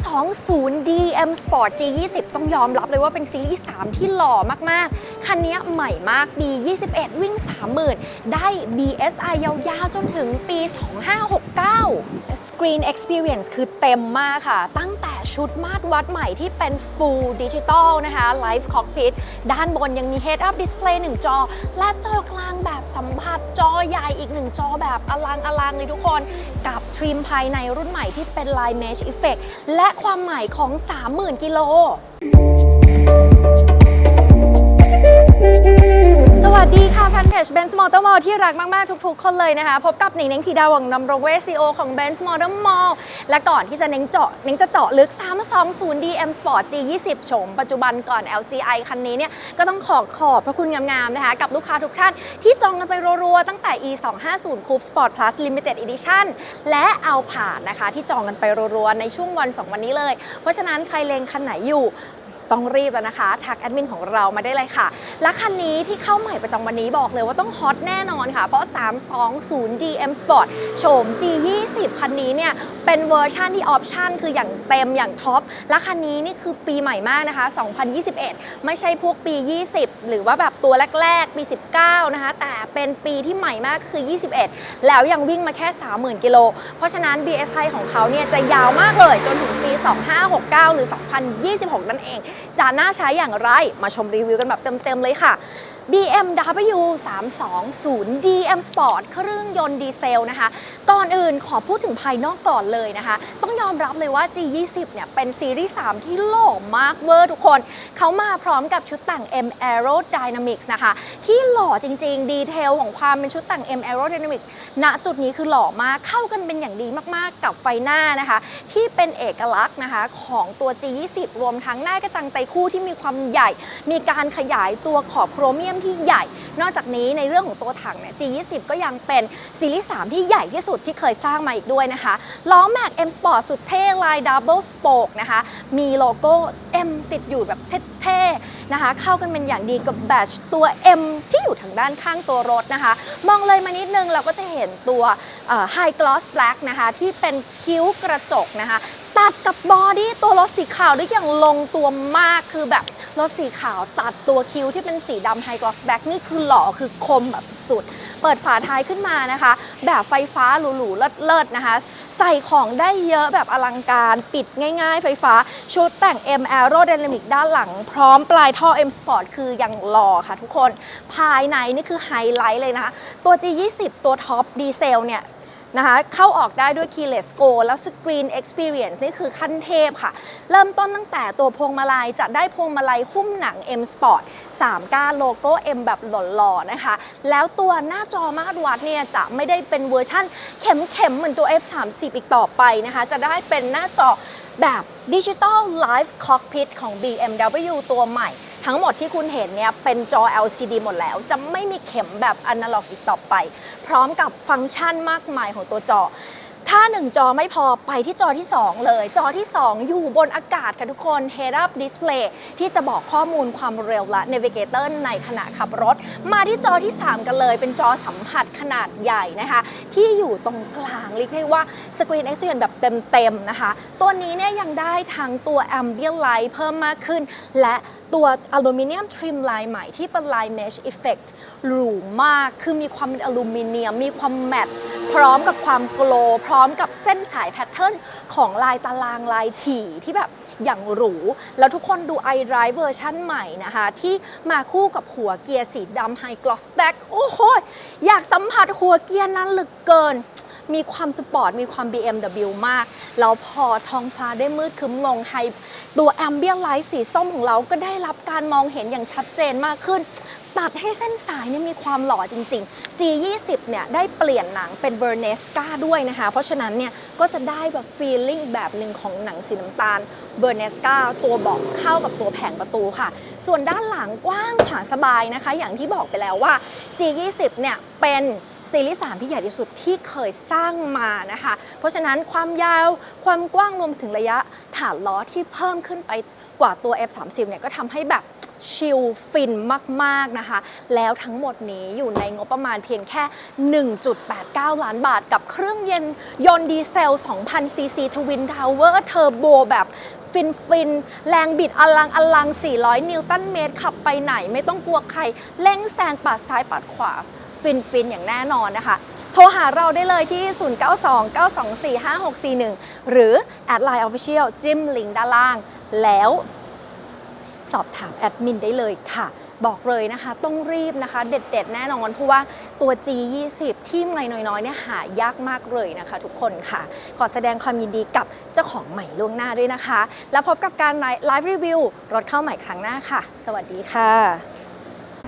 320 DM Sport G20 ต้องยอมรับเลยว่าเป็นซีรีส์ 3 ที่หล่อมากๆ คันนี้ใหม่มาก B21 วิ่ง 30,000 ได้ BSI ยาวๆ จนถึงปี 2569 Screen Experience คือเต็มมากค่ะ ตั้งแต่ชุดมาตรวัดใหม่ที่เป็น Full Digital นะคะ Live Cockpit ด้านบนยังมี Head Up Display 1 จอ และจอกลางแบบ สัมผัสจอใหญ่อีกหนึ่งจอแบบอลังอลังเลยทุกคน กับทริมภายในรุ่นใหม่ที่เป็น Line Mesh Effect และความใหม่ของ 30,000 กิโล เพจ Benz Motor Mall ที่รักมาก ๆ ทุก ๆ คนเลยนะคะ พบกับหนิงเน้งธีดาวังนำรงเวสซีโอของ Benz Motor Mall และก่อนที่จะเน้งเจาะเน้งจะเจาะลึก 320 DM Sport G20 โฉมปัจจุบันก่อน LCI คันนี้เนี่ย ก็ต้องขอขอบพระคุณงาม ๆ นะคะ กับลูกค้าทุกท่านที่จองกันไปรัว ๆ ตั้งแต่ E 2 5 0 Coupe Sport Plus Limited Edition และเอาผ่านนะคะที่จองกันไปรัว ๆ ในช่วงวัน 2 วันนี้เลย เพราะฉะนั้นใครเลงคันไหนอยู่ ต้องรีบแล้วนะคะทักแอดมินของเรามาได้เลยค่ะ และคันนี้ที่เข้าใหม่ประจำวันนี้บอกเลยว่าต้องฮอตแน่นอนค่ะ เพราะ 320 DM Sport โฉม G20 คันนี้เนี่ยเป็นเวอร์ชันที่ออปชันคืออย่างเต็มอย่างท็อป และคันนี้นี่คือปีใหม่มากนะคะ 2021 ไม่ใช่พวกปี 20 หรือว่าแบบตัวแรก ๆ ปี 19 นะคะ แต่เป็นปีที่ใหม่มากคือ 21 แล้วยังวิ่งมาแค่ 30,000 กิโล เพราะฉะนั้น BSI ของเขาเนี่ยจะยาวมากเลยจนถึงปี 2569 หรือ 2026 นั่นเองจะน่าใช้อย่างไร มาชมรีวิวกันแบบเต็มๆเลยค่ะ BMW 320 DM Sport เครื่องยนต์ดีเซลนะคะ ก่อนอื่นขอพูดถึงภายนอกก่อนเลยนะคะ ต้องยอมรับเลยว่า G20 เนี่ยเป็นซีรีส์ 3 ที่หล่อมากเวอร์ทุกคน เขามาพร้อมกับชุดแต่ง M Aerodynamics นะคะ ที่หล่อจริง ๆ ดีเทลของความเป็นชุดแต่ง M Aerodynamics ณจุดนี้คือหล่อมากเข้ากันเป็นอย่างดีมากๆ กับไฟหน้านะคะ ที่เป็นเอกลักษณ์นะคะของตัว G20 รวมทั้งหน้ากระจังไตคู่ที่มีความใหญ่ มีการขยายตัวขอบโครเมียมที่ใหญ่ นอกจากนี้ในเรื่องของตัวถังเนี่ย G20 ก็ยังเป็นซีรีส์3ที่ใหญ่ที่สุดที่เคยสร้างมาอีกด้วยนะคะ ล้อแม็ก M Sport สุดเท่ลาย Double Spoke นะคะ มีโลโก้ M ติดอยู่แบบเท่ๆนะคะ เข้ากันเป็นอย่างดีกับแบตตัว M ที่อยู่ทางด้านข้างตัวรถนะคะ มองเลยมานิดนึงเราก็จะเห็นตัวเอ่อ High Gloss Black นะคะ ที่เป็นคิ้วกระจกนะคะ ตัดกับบอดี้ตัวรถสีขาวได้อย่างลงตัวมากคือแบบ รถสีขาวตัดตัวคิ้วที่เป็นสีดำไฮกลอสแบ็กนี่คือหล่อคือคมแบบสุดๆ เปิดฝาท้ายขึ้นมานะคะ แบบไฟฟ้าหรูๆเลิศๆนะคะใส่ของได้เยอะแบบอลังการปิดง่ายๆ ไฟฟ้า ชุดแต่ง M Aerodynamic ด้านหลัง พร้อมปลายท่อ M Sport คือยังหล่อค่ะทุกคน ภายในนี่คือไฮไลท์เลยนะคะ ตัว G20 ตัวท็อปดีเซลเนี่ย นะคะเข้าออกได้ด้วย Keyless Go แล้ว Screen Experience นี่คือขั้นเทพค่ะ เริ่มต้นตั้งแต่ตัวพวงมาลัยจะได้พวงมาลัยหุ้มหนัง M Sport 3ก้านโลโก้ M แบบหล่อๆนะคะ แล้วตัวหน้าจอมาตรวัดเนี่ยจะไม่ได้เป็นเวอร์ชั่นเข็มๆเหมือนตัว F30 อีกต่อไปนะคะ จะได้เป็นหน้าจอแบบดิจิตอลไลฟ์ค o อกพิทของ BMW ตัวใหม่ ทั้งหมดที่คุณเห็นเนี่ยเป็นจอ LCD หมดแล้ว จะไม่มีเข็มแบบอนาล็อกอีกต่อไป พร้อมกับฟังก์ชันมากมายของตัวจอถ้า 1 จอไม่พอไปที่จอที่ 2 เลย จอที่ 2 อยู่บนอากาศค่ะทุกคน Head Up Display ที่จะบอกข้อมูลความเร็วและ Navigator ในขณะขับรถ มาที่จอที่ 3 กันเลย เป็นจอสัมผัสขนาดใหญ่นะคะ ที่อยู่ตรงกลางเรียกได้ว่า Screen Experience แบบเต็ม ๆ นะคะ ตัวนี้เนี่ยยังได้ทั้งตัว Ambient Light เพิ่มมากขึ้นและ ตัวอลูมิเนียมทริมลายใหม่ที่เป็นลาย Mesh Effect หรูมาก คือมีความเป็นอลูมิเนียม มีความแมตต์พร้อมกับความโกลพร้อมกับเส้นสายแพทเทิร์นของลายตารางลายถี่ที่แบบอย่างหรู แล้วทุกคนดู iDrive เวอร์ชันใหม่นะคะ ที่มาคู่กับหัวเกียร์สีดำ High Gloss Black โอ้โห อยากสัมผัสหัวเกียร์นั้นเหลือเกิน มีความสปอร์ต มีความ BMW มาก แล้วพอท้องฟ้าได้มืดคึ้มลงไฮตัว Ambient Light สีส้มของเราก็ได้รับการมองเห็นอย่างชัดเจนมากขึ้น ตัดให้เส้นสายนี่มีความหล่อจริง ๆ G20 เนี่ยได้เปลี่ยนหนังเป็นเบอร์เนสกาด้วยนะคะ เพราะฉะนั้นเนี่ยก็จะได้แบบฟีลลิ่งแบบหนึ่งของหนังสีน้ำตาลเบอร์เนสกาตัวเบอกเข้ากับตัวแผงประตูค่ะ ส่วนด้านหลังกว้างขวางสบายนะคะ อย่างที่บอกไปแล้วว่า G20 เนี่ยเป็น ซีรีส์3ที่ใหญ่ที่สุดที่เคยสร้างมานะคะ เพราะฉะนั้นความยาวความกว้างรวมถึงระยะฐานล้อที่เพิ่มขึ้นไปกว่าตัว F30 เนี่ยก็ทำให้แบบชิลฟินมาก ๆ นะคะ แล้วทั้งหมดนี้อยู่ในงบประมาณเพียงแค่ 1.89 ล้านบาทกับเครื่องยนต์ยนต์ดีเซล 2,000 ซีซีทวินทาวเวอร์เทอร์โบแบบฟินฟินแรงบิดอลังอลัง 400 นิวตันเมตร ขับไปไหนไม่ต้องกลัวใคร เร่งแซงปัดซ้ายปัดขวา ฟินฟินๆ อย่างแน่นอนนะคะ โทรหาเราได้เลยที่ 0929245641 หรือแอดไลน์ Official จิ้มลิงก์ด้านล่าง แล้วสอบถามแอดมินได้เลยค่ะ บอกเลยนะคะ ต้องรีบนะคะ เด็ดๆ แน่นอน เพราะว่าตัว G20 ที่ไม่น้อยๆเนี่ยหายากมากเลยนะคะทุกคนค่ะ ขอแสดงความยินดีกับเจ้าของใหม่ล่วงหน้าด้วยนะคะ แล้วพบกับการไลฟ์รีวิวรถเข้าใหม่ครั้งหน้าค่ะ สวัสดีค่ะ